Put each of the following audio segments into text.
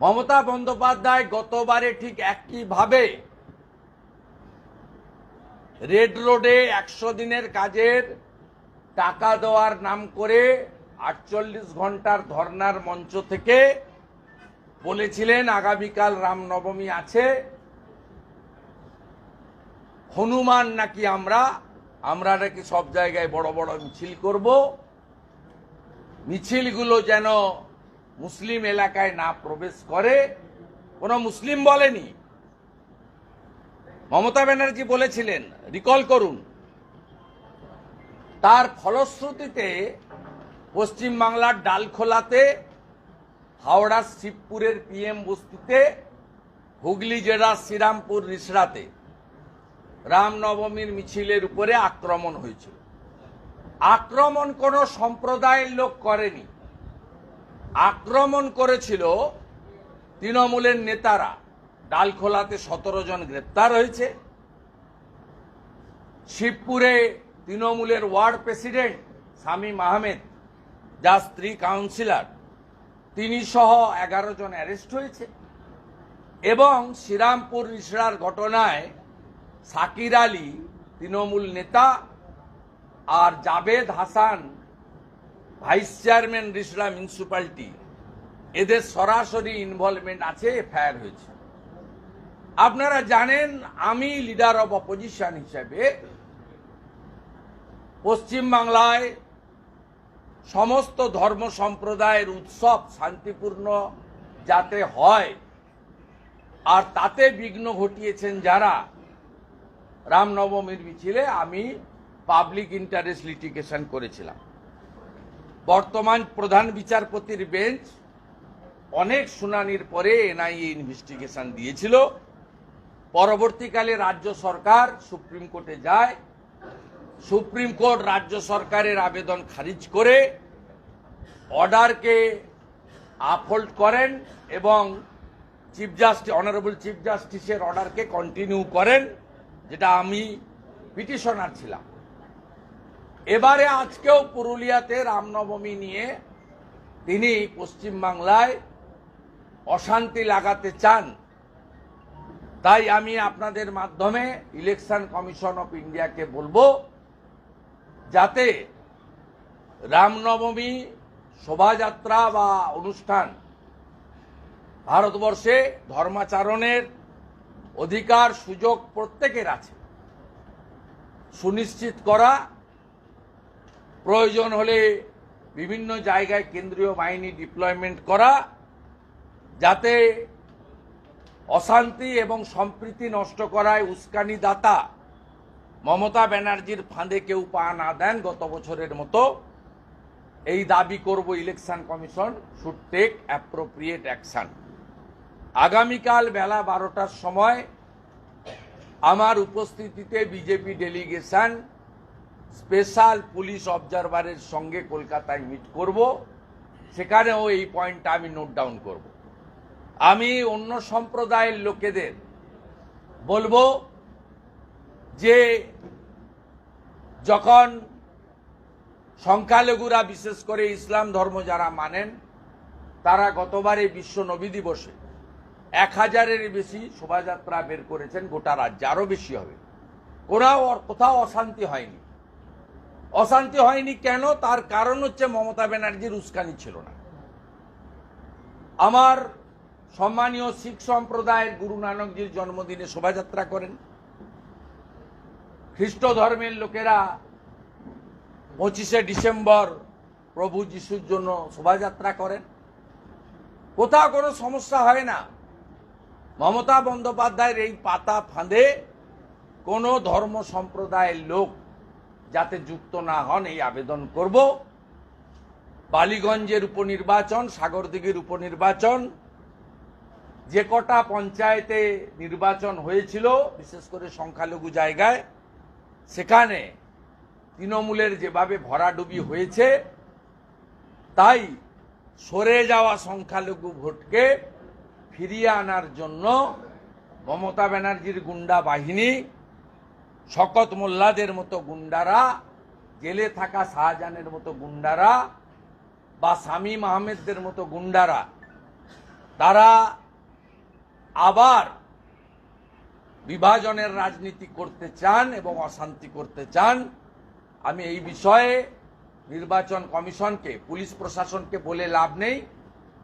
মমতা বন্দ্যোপাধ্যায় গতবারে ঠিক একইভাবে রেড রোডে একশো দিনের কাজের টাকা দেওয়ার নাম করে আটচল্লিশ ঘণ্টার ধর্নার মঞ্চ থেকে বলেছিলেন, আগামীকাল রামনবমী আছে। হনুমান নাকি আমরা আমরা নাকি সব জায়গায় বড় বড় মিছিল করব। মিছিলগুলো যেন মুসলিম এলাকায় না প্রবেশ করে, কোনো মুসলিম বলেনি। মমতা ব্যানার্জি বলেছিলেন, রিকল করুন। তার ফলশ্রুতিতে পশ্চিমবাংলার ডালখোলাতে হাওড়ার শিবপুরের পিএম বস্তিতে, হুগলি জেলার শ্রীরামপুর রিসড়াতে রামনবমীর মিছিলের উপরে আক্রমণ হয়েছিল। আক্রমণ কোনো সম্প্রদায়ের লোক করেনি। আক্রমণ করেছিল তৃণমূলের নেতারা। ডালখোলাতে সতেরো জন গ্রেপ্তার হয়েছে। শিবপুরে তৃণমূলের ওয়ার্ড প্রেসিডেন্ট শামীম আহমেদ, যার স্ত্রী কাউন্সিলর, তিনি সহ এগারো জন অ্যারেস্ট হয়েছে। এবং শ্রীরামপুর রিসড়ার ঘটনায় সাকির আলী, তৃণমূল নেতা, আর Javed Hasan vice chairman Rishra municipality, এদের সরাসরি ইনভলভমেন্ট আছে, এফআইআর হয়েছে। আপনারা জানেন, আমি লিডার অব অপোজিশন হিসেবে পশ্চিমবাংলায় সমস্ত ধর্ম সম্প্রদায়ের উৎসব শান্তিপূর্ণ যাতে হয়, আর তাতে বিঘ্ন ঘটিয়েছেন যারা, রামনবমীর মিছিলে আমি পাবলিক ইন্টারেস্ট লিটিগেশন করেছিলাম। বর্তমান প্রধান বিচারপতির বেঞ্চ অনেক শুনানির পরে এনআইএ ইনভেস্টিগেশন দিয়েছিল। পরবর্তীকালে রাজ্য সরকার সুপ্রিম কোর্টে যায়। সুপ্রিম কোর্ট রাজ্য সরকারের আবেদন খারিজ করে অর্ডারকে আপহোল্ড করেন এবং চিফ জাস্টিস অনারেবল চিফ জাস্টিসের অর্ডারকে কন্টিনিউ করেন, যেটা আমি পিটিশনার ছিলাম। এবারে আজকেও পুরুলিয়াতে রামনবমী নিয়ে তিনি পশ্চিমবাংলায় অশান্তি লাগাতে চান। তাই আমি আপনাদের মাধ্যমে ইলেকশন কমিশন অফ ইন্ডিয়াকে বলব, যাতে রামনবমী শোভাযাত্রা বা অনুষ্ঠান ভারতবর্ষে ধর্মাচরণের অধিকার সুযোগ প্রত্যেকের আছে। সুনিশ্চিত করা প্রয়োজন হলে বিভিন্ন জায়গায় কেন্দ্রীয় বাহিনী ডিপ্লয়মেন্ট করা, যাতে অশান্তি এবং সম্প্রীতি নষ্ট করায় উস্কানি দাতা মমতা ব্যানার্জির ফাঁদে কেউ পা না দেন গত বছরের মতো। এই দাবি করব election commission should take appropriate action আগামীকাল বেলা বারোটার সময় আমার উপস্থিতিতে বিজেপি ডেলিগেশন স্পেশাল পুলিশ অবজারভারের সঙ্গে কলকাতায় মিট করব। সেখানেও এই পয়েন্টটা আমি নোট ডাউন করব। আমি অন্য সম্প্রদায়ের লোকেদের বলব যে, যখন সংখ্যালঘুরা বিশেষ করে ইসলাম ধর্ম যারা মানেন, তারা গতবারে বিশ্ব নবী দিবসে এক হাজারের বেশি শোভাযাত্রা বের করেছেন, গোটা রাজ্যে আরও বেশি হবে। কোথাও কোথাও অশান্তি হয়নি। অশান্তি হয়নি কেন? তার কারণ হচ্ছে মমতা ব্যানার্জির উস্কানি ছিল না। আমার সম্মানীয় শিখ সম্প্রদায়ের গুরু নানকজির জন্মদিনে শোভাযাত্রা করেন। খ্রিস্ট ধর্মের লোকেরা পঁচিশে ডিসেম্বর প্রভু যিশুর জন্য শোভাযাত্রা করেন। কোথাও কোনো সমস্যা হয় না। মমতা বন্দ্যোপাধ্যায়ের এই পাতা ফাঁদে কোনো ধর্ম সম্প্রদায়ের লোক যাতে যুক্ত না হন, এই আবেদন করব। বালিগঞ্জের উপনির্বাচন, সাগরদিঘির উপনির্বাচন, যে কটা পঞ্চায়েতে নির্বাচন হয়েছিল, বিশেষ করে সংখ্যালঘু জায়গায়, সেখানে তৃণমূলের যেভাবে ভরাডুবি হয়েছে, তাই সরে যাওয়া সংখ্যালঘু ভোটকে ফিরিয়ে আনার জন্য মমতা ব্যানার্জির গুন্ডা বাহিনী শকত মোল্লাদের মতো গুন্ডারা, জেলে থাকা শাহজাহানের মতো গুন্ডারা বা শামীম আহমেদদের মতো গুন্ডারা, তারা আবার বিভাজনের রাজনীতি করতে চান এবং অশান্তি করতে চান। আমি এই বিষয়ে নির্বাচন কমিশনকে, পুলিশ প্রশাসনকে বলে লাভ নেই।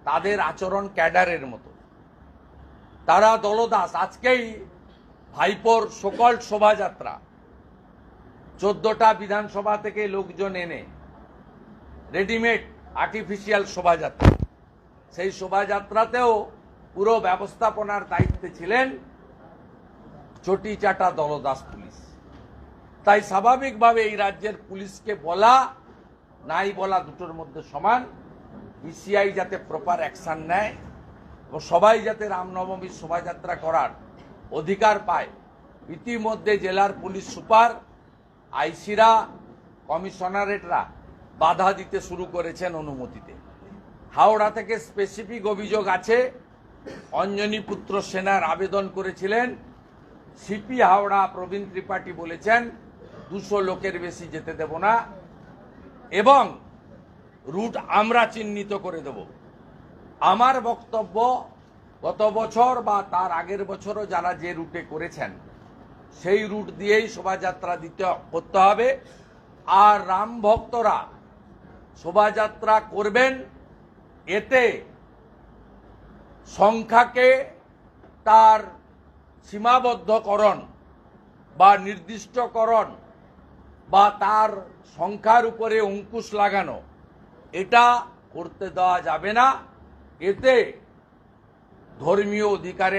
তাদের আচরণ ক্যাডারের মতো। তারা দলদাস, আজকেই ভাইপোর সকল শোভাযাত্রা। চোদ্দটা বিধানসভা থেকে লোকজন এনে রেডিমেড আর্টিফিশিয়াল শোভাযাত্রা। সেই শোভাযাত্রাতেও পুরো ব্যবস্থাপনার দায়িত্বে ছিলেন চটি চাটা দলদাস পুলিশ। তাই স্বাভাবিকভাবে এই রাজ্যের পুলিশকে বলা, নাই বলা দুটোর মধ্যে সমান। বিসিআই যাতে প্রপার অ্যাকশন নেয় ও সবাই যাতে রামনবমীর শোভাযাত্রা করার অধিকার পায়। ইতিমধ্যে জেলার পুলিশ সুপার, আইসিরা, কমিশনারেটরা বাধা দিতে শুরু করেছেন অনুমতিতে। হাওড়া থেকে স্পেসিফিক অভিযোগ আছে, অঞ্জনী পুত্র সেনার আবেদন করেছিলেন। সিপি হাওড়া প্রবীণ ত্রিপাঠী বলেছেন, দুশো লোকের বেশি যেতে দেব না এবং রুট আমরা চিহ্নিত করে দেব। আমার বক্তব্য গত বছর বা তার আগের বছরও যারা যে রুটে করেছেন, সেই রুট দিয়েই শোভাযাত্রা দিতে করতে হবে। আর রাম ভক্তরা শোভাযাত্রা করবেন, এতে সংখ্যাকে তার সীমাবদ্ধকরণ বা নির্দিষ্টকরণ বা তার সংখ্যার উপরে অঙ্কুশ লাগানো, এটা করতে দেওয়া যাবে না। এতে ধর্মীয় অধিকারে